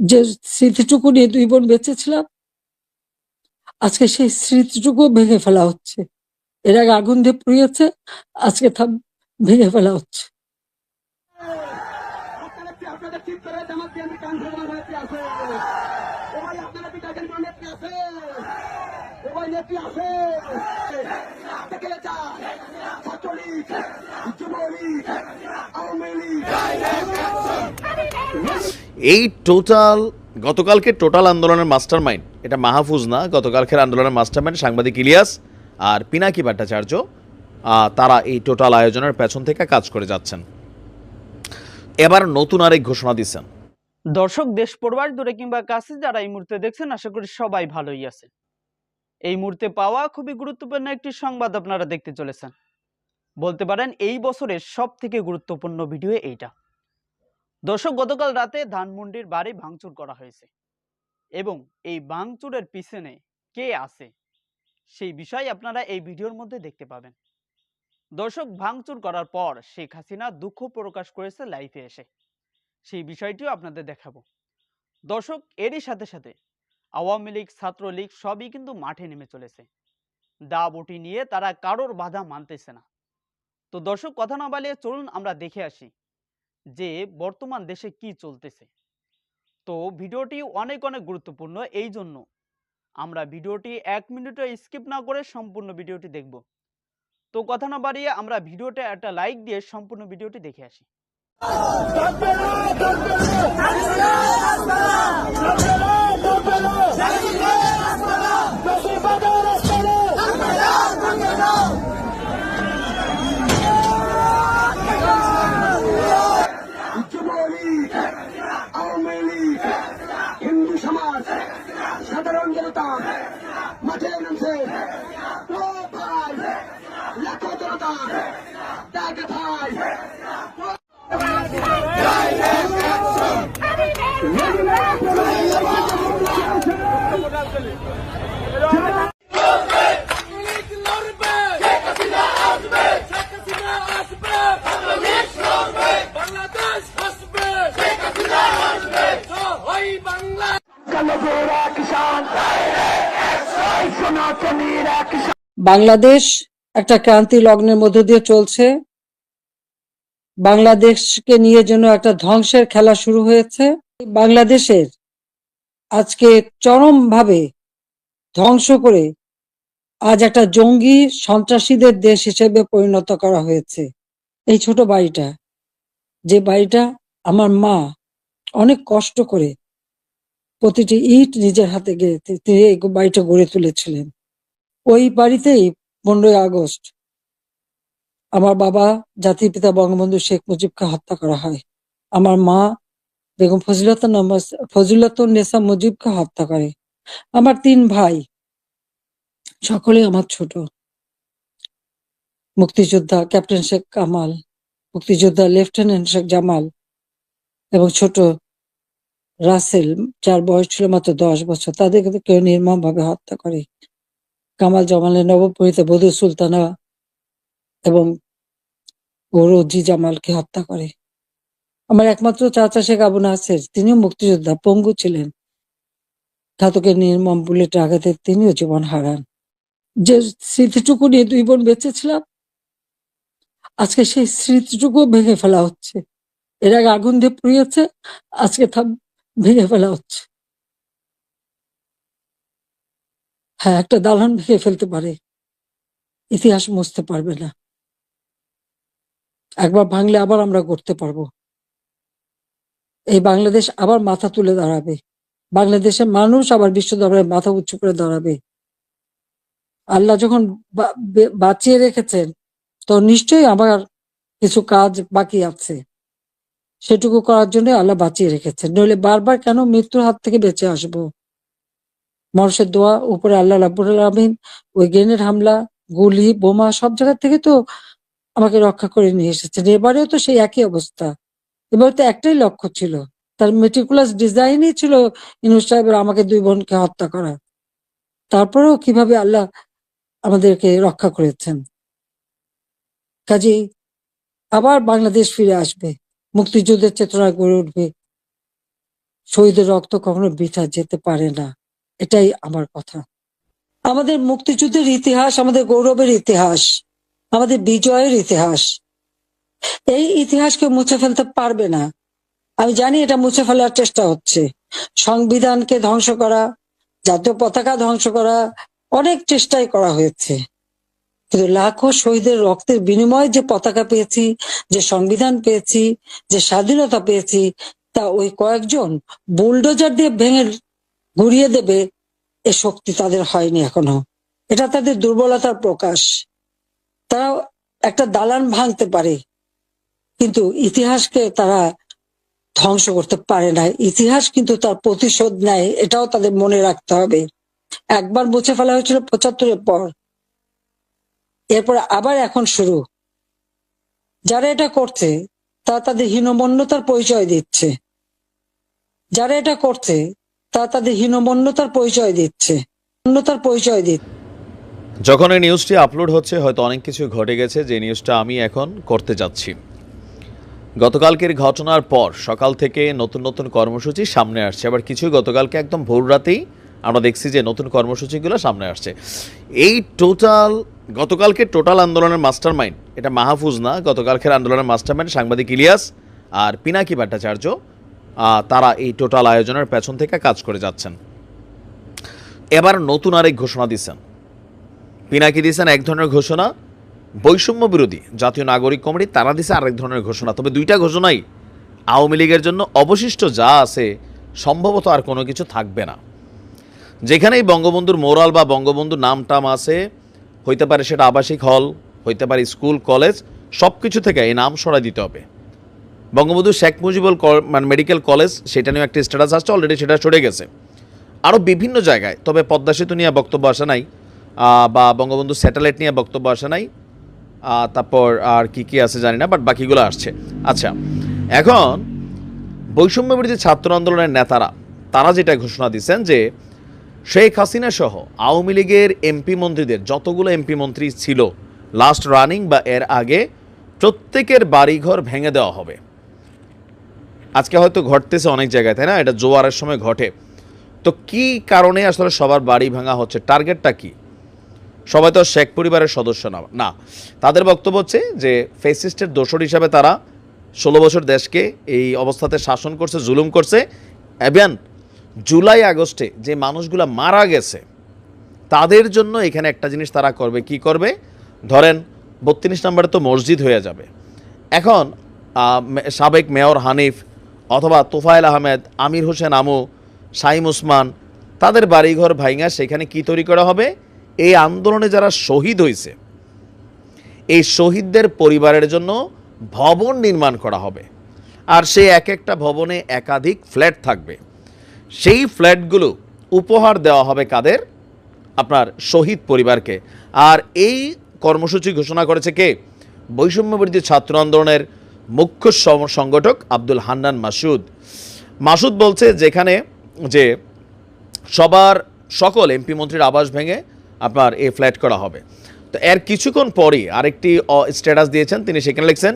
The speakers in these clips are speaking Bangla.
যে স্মৃতিটুকু নিয়ে দুই বোন বেঁচেছিলাম, আজকে সেই স্মৃতিটুকু ভেঙে ফেলা হচ্ছে। এর আগে আগুন দিয়ে পুড়িয়েছে, আজকে তা ভেঙে ফেলা হচ্ছে। আপনারা থেকে যায় ছাত্রলীগ যুবলীগ আওয়ামী লীগ এই টোটাল, গতকালকে টোটাল আন্দোলনের মাস্টার মাইন্ড এটা মাহফুজ না, গতকালকের আন্দোলনের মাস্টার মাইন্ড সাংবাদিক ইলিয়াস আর পিনাকি ভট্টাচার্য তারা এই টোটাল আয়োজনের পেছন থেকে কাজ করে যাচ্ছেন। এবার নতুন আরেক ঘোষণা দিচ্ছেন। দর্শক, দেশ পড়বার দূরে কিংবা কাছে যারা এই মুহূর্তে দেখছেন, আশা করি সবাই ভালোই আছে এই মুহূর্তে পাওয়া খুবই গুরুত্বপূর্ণ একটি সংবাদ আপনারা দেখতে চলেছেন। বলতে পারেন এই বছরের সব থেকে গুরুত্বপূর্ণ ভিডিও এইটা। দর্শক, গতকাল রাতে ধানমন্ডির বাড়ি ভাঙচুর করা হয়েছে এবং এই ভাঙচুরের পিছনে কে আছে সেই বিষয় আপনারা এই ভিডিওর মধ্যে দেখতে পাবেন। দর্শক, ভাঙচুর করার পর শেখ হাসিনা দুঃখ প্রকাশ করেছে লাইফে এসে। সেই বিষয়টিও আপনাদের দেখাবো। দর্শক, এরই সাথে সাথে আওয়ামী লীগ ছাত্রলীগ সবই কিন্তু মাঠে নেমে চলেছে দা বটি নিয়ে তারা কারোর বাধা মানতেছে না তো দর্শক কথা না বালিয়ে চলুন আমরা দেখে আসি যে বর্তমান দেশে কি চলতেছে তো ভিডিওটি অনেক অনেক গুরুত্বপূর্ণ এই জন্য আমরা ভিডিওটি এক মিনিটও স্কিপ না করে সম্পূর্ণ ভিডিওটি দেখব তো কথা না বাড়িয়ে আমরা ভিডিওটা একটা লাইক দিয়ে সম্পূর্ণ ভিডিওটি দেখে আসি আওয়ামী লীগ হিন্দু সমাজ সাধারণ জনতা মাঠে নামছে ও ভাই লাখো জনতা দেখা ভাই বাংলাদেশ একটা ক্রান্তি লগ্নের মধ্য দিয়ে চলছে। বাংলাদেশকে নিয়ে যেন একটা ধ্বংসের খেলা শুরু হয়েছে। বাংলাদেশের আজকে চরমভাবে ধ্বংস করে আজ একটা জঙ্গি সন্ত্রাসীদের দেশ হিসেবে পরিণত করা হয়েছে। এই ছোট বাড়িটা, যে বাড়িটা আমার মা অনেক কষ্ট করে প্রতিটি ইট নিজের হাতে গেড়ে তিনি এই বাড়িটা গড়ে তুলেছিলেন। ওই বাড়িতেই পনেরোই আগস্ট আমার বাবা, জাতির পিতা বঙ্গবন্ধু শেখ মুজিবকে হত্যা করা হয়। আমার মা বেগম ফজিলত নেসা মুজিবকে হত্যা করে। আমার তিন ভাই সকলে আমার ছোট। মুক্তিযোদ্ধা ক্যাপ্টেন শেখ কামাল, মুক্তিযোদ্ধা লেফটেন্যান্ট শেখ জামাল এবং ছোট রাসেল, যার বয়স ছিল মাত্র দশ বছর, তাদেরকে কেউ নির্মম ভাবে হত্যা করে। কামাল জামালের নবপরিতে বধু সুলতানা এবং ওরজি জামালকে হত্যা করে। আমার একমাত্র চাচা শেখ আবু নাসের, তিনিও মুক্তিযোদ্ধা, পঙ্গু ছিলেন। ঘাতকের নির্মম বুলেট আঘাতে তিনিও জীবন হারান। যে স্মৃতিটুকু নিয়ে দুই বোন বেঁচেছিলাম, আজকে সেই স্মৃতিটুকু ভেঙে ফেলা হচ্ছে। এর আগে আগুন দিয়ে পুড়িয়েছে, আজকে ভেঙে ফেলা হচ্ছে। হ্যাঁ একটা দালান ভেঙে ফেলতে পারে। ইতিহাস মুছতে পারবে না। একবার ভাঙলে আবার আমরা করতে পারব। এই বাংলাদেশ আবার মাথা তুলে দাঁড়াবে। বাংলাদেশের মানুষ আবার বিশ্ব দরবারে মাথা উঁচু করে দাঁড়াবে। আল্লাহ যখন বাঁচিয়ে রেখেছেন, তো নিশ্চয়ই আমার কিছু কাজ বাকি আছে। সেটুকু করার জন্য আল্লাহ বাঁচিয়ে রেখেছেন। নইলে বারবার কেন মৃত্যুর হাত থেকে বেঁচে আসব? মানুষের দোয়া, উপরে আল্লাহ রাব্বুল আলামিন, ওই গ্রেনেড হামলা, গুলি, বোমা, সব জায়গা থেকে তো আমাকে রক্ষা করে নিয়ে এসেছেন। এবারেও তো সেই একই অবস্থা। এবার তো একটাই লক্ষ্য ছিল। তার মেটিকুলাস ডিজাইনই ছিল ইনুস সাহেবের আমাকে দুই বোনকে হত্যা করা। তারপরেও কীভাবে আল্লাহ আমাদেরকে রক্ষা করেছেন। কাজেই আবার বাংলাদেশ ফিরে আসবে। মুক্তিযুদ্ধের চেতনা গড়ে উঠবে। শহীদের রক্ত কখনো বৃথা যেতে পারে না। এটাই আমার কথা। আমাদের মুক্তিযুদ্ধের ইতিহাস আমাদের গৌরবের ইতিহাস, আমাদের বিজয়ের ইতিহাস। এই ইতিহাসকে মুছে ফেলতে পারবে না। আমি জানি এটা মুছে ফেলার চেষ্টা হচ্ছে। সংবিধানকে ধ্বংস করা, জাতীয় পতাকা ধ্বংস করা অনেক চেষ্টাই করা হয়েছে। কিন্তু লাখো শহীদের রক্তের বিনিময়ে যে পতাকা পেয়েছি, যে সংবিধান পেয়েছি, যে স্বাধীনতা পেয়েছি, তা ওই কয়েকজন বুলডোজার দিয়ে ভেঙে গুড়িয়ে দেবে, এ শক্তি তাদের হয়নি এখনও। এটা তাদের দুর্বলতার প্রকাশ। তারা একটা দালান ভাঙতে পারে, কিন্তু ইতিহাসকে তারা ধ্বংস করতে পারে না। ইতিহাস কিন্তু তার প্রতিশোধ নেয়, এটাও তাদের মনে রাখতে হবে। একবার মুছে ফেলা হয়েছিল পঁচাত্তরের পর। এরপর আবার এখন শুরু। যারা এটা করছে, তারা তাদের হীনমন্যতার পরিচয় দিচ্ছে। যারা এটা করছে তারা তাদের হীনমন্যতার পরিচয় দিচ্ছে। পরিচয় দিচ্ছে। যখন এই নিউজটি আপলোড হচ্ছে, হয়তো অনেক কিছু ঘটে গেছে যে নিউজটা আমি এখন করতে যাচ্ছি। গতকালকের ঘটনার পর সকাল থেকে নতুন নতুন কর্মসূচি সামনে আসছে। আবার কিছু গতকালকে একদম ভোর রাতেই আমরা দেখছি যে নতুন কর্মসূচিগুলো সামনে আসছে। এই টোটাল গতকালকে টোটাল আন্দোলনের মাস্টার মাইন্ড এটা মাহফুজ না, গতকালকের আন্দোলনের মাস্টার মাইন্ড সাংবাদিক ইলিয়াস আর পিনাকি ভট্টাচার্য তারা এই টোটাল আয়োজনের পেছন থেকে কাজ করে যাচ্ছেন। এবার নতুন আরেক ঘোষণা দিচ্ছেন। পিনাকি দিয়েছেন এক ধরনের ঘোষণা, বৈষম্য বিরোধী জাতীয় নাগরিক কমিটি, তারা দিছে আরেক ধরনের ঘোষণা। তবে দুইটা ঘোষণাই আওয়ামী লীগের জন্য অবশিষ্ট যা আছে, সম্ভবত আর কোনো কিছু থাকবে না। যেখানেই বঙ্গবন্ধুর মোরাল বা বঙ্গবন্ধুর নাম টাম আছে, হইতে পারে সেটা আবাসিক হল, হইতে পারে স্কুল, কলেজ সব কিছু থেকে এই নাম সরাই দিতে হবে। বঙ্গবন্ধু শেখ মুজিবুল মানে মেডিকেল কলেজ, সেটা নিয়েও একটা স্ট্যাটাস আসছে অলরেডি সেটা সরে গেছে। আরও বিভিন্ন জায়গায়, তবে পদ্মা সেতু নিয়ে বক্তব্য আসা নাই বা বঙ্গবন্ধু স্যাটেলাইট নিয়ে বক্তব্য আসা নাই তারপর আর কি কি আছে জানি না বাট বাকিগুলো আসছে। আচ্ছা এখন বৈষম্য বিরোধী ছাত্র আন্দোলনের নেতারা, তারা যেটা ঘোষণা দিচ্ছেন যে শেখ হাসিনা সহ আওয়ামী লীগের এমপি মন্ত্রীদের, যতগুলো এমপি মন্ত্রী ছিল লাস্ট রানিং বা এর আগে, প্রত্যেকের বাড়িঘর ভেঙে দেওয়া হবে। আজকে হয়তো ঘটতেছে অনেক জায়গায়, তাই না? এটা জোয়ারের সময় ঘটে। তো কি কারণে আসলে সবার বাড়ি ভাঙা হচ্ছে? টার্গেটটা কি? সবাই তো শেখ পরিবারের সদস্য না না। তাদের বক্তব্য হচ্ছে যে, ফেসিস্টের দোষর হিসাবে তারা ষোলো বছর দেশকে এই অবস্থাতে শাসন করছে, জুলুম করছে। এবং জুলাই আগস্টে যে মানুষগুলো মারা গেছে, তাদের জন্য এখানে একটা জিনিস তারা করবে। কি করবে? ধরেন, বত্রিশ নম্বরে তো মসজিদ হয়ে যাবে। এখন সাবেক মেয়র হানিফ অথবা তোফায়েল আহমেদ, আমির হোসেন আমু সাইম উসমান তাদের বাড়িঘর ভাইঙা সেখানে কি তৈরি করা হবে? এই আন্দোলনে যারা শহীদ হয়েছে, এই শহীদদের পরিবারের জন্য ভবন নির্মাণ করা হবে। আর সেই এক একটা ভবনে একাধিক ফ্ল্যাট থাকবে। সেই ফ্ল্যাটগুলো উপহার দেওয়া হবে কাদের? আপনার শহীদ পরিবারকে। আর এই কর্মসূচি ঘোষণা করেছে কে? বৈষম্যবিরোধী ছাত্র আন্দোলনের মুখ্য সংগঠক আব্দুল হান্নান মাসুদ। মাসুদ বলছে যেখানে যে সবার সকল এমপি মন্ত্রীর আবাস ভেঙে আপনার এ ফ্ল্যাট করা হবে। তো এর কিছুক্ষণ পরই আরেকটি স্ট্যাটাস দিয়েছেন, তিনি সেখানে লিখছেন,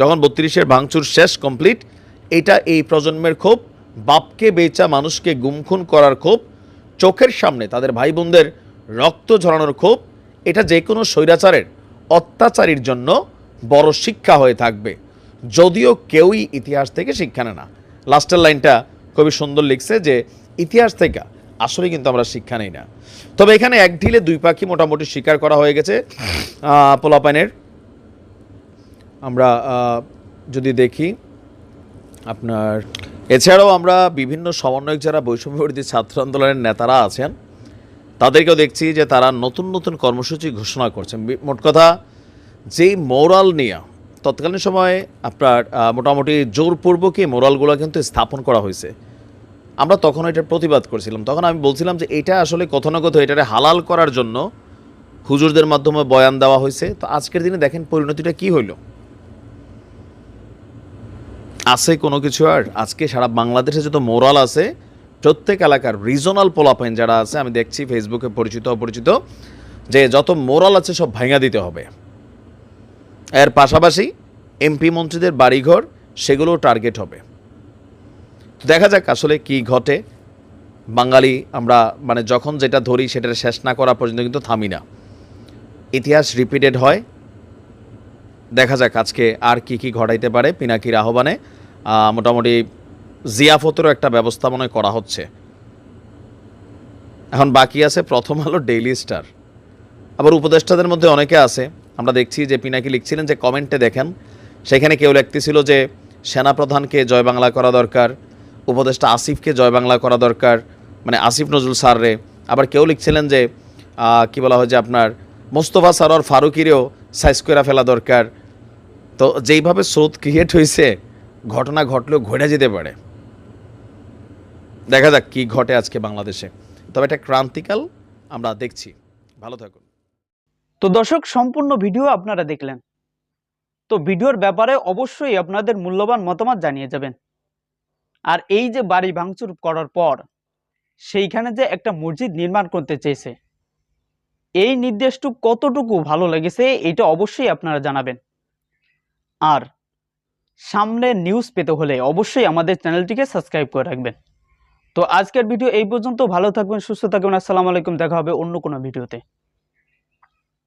যখন বত্রিশের ভাঙচুর শেষ কমপ্লিট, এটা এই প্রজন্মের ক্ষোভ, বাপকে বেচা মানুষকে গুমখুন করার ক্ষোভ, চোখের সামনে তাদের ভাই বোনদের রক্ত ঝরানোর ক্ষোভ, এটা যে কোনো স্বৈরাচারের অত্যাচারীর জন্য বড় শিক্ষা হয়ে থাকবে। যদিও কেউই ইতিহাস থেকে শিক্ষা নেয় না। লাস্টের লাইনটা খুবই সুন্দর লিখছে যে, ইতিহাস থেকে আসলে কিন্তু আমরা শিক্ষা নেই না। তবে এখানে এক ঢিলে দুই পাখি মোটামুটি স্বীকার করা হয়ে গেছে। পোলাপাইনের আমরা যদি দেখি, আপনার, এছাড়াও আমরা বিভিন্ন সমন্বয়ক যারা বৈষম্য বিরোধী ছাত্র আন্দোলনের নেতারা আছেন, তাদেরকেও দেখছি যে তারা নতুন নতুন কর্মসূচি ঘোষণা করছেন। মোট কথা, যেই মোরাল নিয়ে তৎকালীন সময়ে আপনার মোটামুটি জোরপূর্বকই মোরালগুলো কিন্তু স্থাপন করা হয়েছে। আমরা তখন এটার প্রতিবাদ করছিলাম। তখন আমি বলছিলাম যে এটা আসলে কোথাও এটারে হালাল করার জন্য হুজুরদের মাধ্যমে বয়ান দেওয়া হয়েছে। তো আজকের দিনে দেখেন পরিণতিটা কি হইল। আছে কোনো কিছু আর? আজকে সারা বাংলাদেশে যত মোরাল আছে, প্রত্যেক এলাকার রিজনাল পোলাপাইন যারা আছে, আমি দেখছি ফেসবুকে পরিচিত, অপরিচিত, যে যত মোরাল আছে সব ভাঙা দিতে হবে। এর পাশাপাশি এমপি মন্ত্রীদের বাড়িঘর, সেগুলোও টার্গেট হবে। দেখা যাক আসলে কি ঘটে। বাঙালি, আমরা মানে যখন যেটা ধরি সেটা শেষ না করা পর্যন্ত কিন্তু থামি না। ইতিহাস রিপিটেড হয়। দেখা যাক আজকে আর কি কি ঘটাইতে পারে পিনাকির আহ্বানে। মোটামুটি জিয়াফতেরও একটা ব্যবস্থা মনে করা হচ্ছে। এখন বাকি আছে প্রথম আলো ডেইলি স্টার আবার উপদেষ্টাদের মধ্যে অনেকে আছে। আমরা দেখছি যে পিনাকি লিখছিলেন যে কমেন্টে দেখেন, সেখানে কেউ লিখতেছিল যে সেনাপ্রধানকে জয় বাংলা করা দরকার, উপদেষ্টা আসিফকে জয় বাংলা করা দরকার মানে আসিফ নজরুল স্যাররে। আবার কেউ লিখছিলেন যে কি বলা হয় যে আপনার, মোস্তফা সারর ফারুকিরেও সাইজ করে ফেলা দরকার। তো যেইভাবে স্রোত ক্রিয়েট হয়েছে ঘটনা ঘটলেও ঘটে যেতে পারে। দেখা যাক কি ঘটে আজকে বাংলাদেশে। তবে এটা ক্রান্তিকাল আমরা দেখছি। ভালো থাকুন। তো দর্শক, সম্পূর্ণ ভিডিও আপনারা দেখলেন। তো ভিডিওর ব্যাপারে অবশ্যই আপনাদের মূল্যবান মতামত জানিয়ে যাবেন। আর এই যে বাড়ি ভাঙচুর করার পর, সেইখানে যে একটা মসজিদ নির্মাণ করতে চেয়েছে, এই নির্দেশটুকু কতটুকু ভালো লেগেছে, এটা অবশ্যই আপনারা জানাবেন। আর সামনে নিউজ পেতে হলে অবশ্যই আমাদের চ্যানেলটিকে সাবস্ক্রাইব করে রাখবেন। তো আজকের ভিডিও এই পর্যন্ত, ভালো থাকবেন, সুস্থ থাকবেন, আসসালামু আলাইকুম, দেখা হবে অন্য কোনো ভিডিওতে।